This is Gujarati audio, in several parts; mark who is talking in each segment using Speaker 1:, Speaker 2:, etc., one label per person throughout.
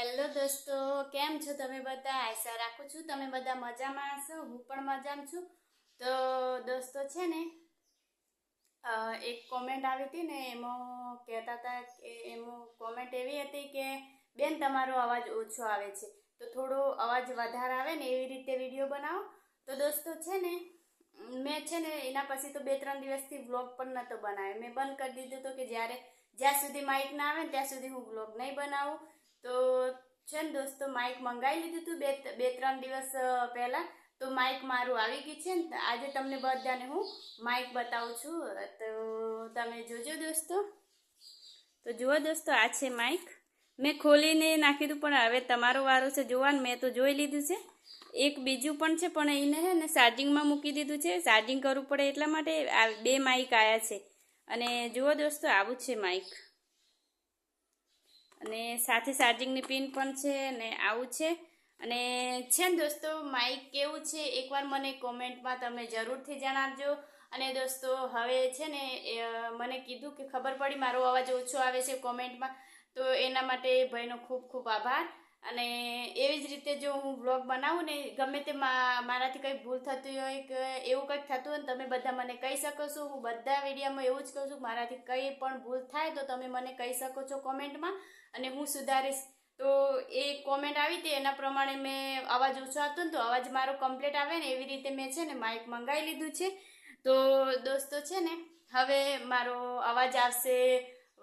Speaker 1: હેલો દોસ્તો, કેમ છો તમે બધા? આશા રાખું છું તમે બધા મજામાં હશો, હું પણ મજામાં છું. તો દોસ્તો છે ને એક કોમેન્ટ આવી હતી ને, એમાં કહેતા હતા કે, એમાં કોમેન્ટ એવી હતી કે, બેન તમારો અવાજ ઓછો આવે છે. તો થોડો અવાજ વધારે આવે ને, એવી રીતે વીડિયો બનાવો. તો દોસ્તો છે ને, મેં છે ને, એના પછી તો બે ત્રણ દિવસથી વ્લોગ પણ નહોતો બનાવ્યો. મેં બંધ કરી દીધું તો કે જ્યારે જ્યાં સુધી માઇક ના આવે ત્યાં સુધી હું વ્લોગ નહીં બનાવું. તો ને દોસ્તો માઇક મંગાવી લીધું હતું બે બે ત્રણ દિવસ પહેલાં. તો માઇક મારું આવી ગયું છે ને આજે તમને બધાને હું માઇક બતાવું છું. તો તમે જોજો દોસ્તો. તો જુઓ દોસ્તો, આ છે માઇક મેં ખોલીને નાખી દીધું પણ હવે તમારો વારો છે જોવાનું મેં તો જોઈ લીધું છે. એક બીજું પણ છે, પણ એને હે ને ચાર્જિંગમાં મૂકી દીધું છે. ચાર્જિંગ કરવું પડે એટલા માટે આ બે માઇક આવ્યા છે. અને જુઓ દોસ્તો, આવું છે માઇક અને સાથે ચાર્જિંગની પિન પણ છે અને આવું છે. અને છે ને દોસ્તો માઇક કેવું છે એકવાર મને કોમેન્ટમાં તમે જરૂરથી જણાવજો. અને દોસ્તો, હવે છે ને મને કીધું કે ખબર પડી, મારો અવાજ ઓછો આવે છે કોમેન્ટમાં. તો એના માટે ભાઈનો ખૂબ ખૂબ આભાર. અને એવી જ રીતે જો હું બ્લોગ બનાવું ને, ગમે તે મારાથી કંઈ ભૂલ થતી હોય કે એવું કંઈક થતું હોય ને, તમે બધા મને કહી શકો છો. હું બધા વિડીયોમાં એવું જ કહું છું, મારાથી કંઈ પણ ભૂલ થાય તો તમે મને કહી શકો છો કોમેન્ટમાં અને હું સુધારીશ. તો એ કોમેન્ટ આવી હતી, એના પ્રમાણે મેં અવાજ ઓછો હતો ને, તો અવાજ મારો કમ્પ્લીટ આવે ને, એવી રીતે મેં છે ને માઇક મંગાવી લીધું છે. તો દોસ્તો છે ને, હવે મારો અવાજ આવશે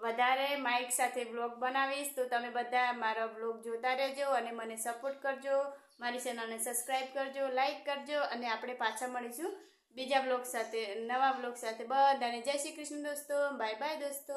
Speaker 1: વધારે માઇક સાથે બ્લોગ બનાવીશ, તો તમે બધા મારો બ્લોગ જોતા રહેજો અને મને સપોર્ટ કરજો. મારી ચેનલને સબસ્ક્રાઈબ કરજો લાઈક કરજો અને આપણે પાછા મળીશું બીજા બ્લોગ સાથે, નવા બ્લોગ સાથે. બધાને જય શ્રી કૃષ્ણ દોસ્તો. બાય બાય દોસ્તો.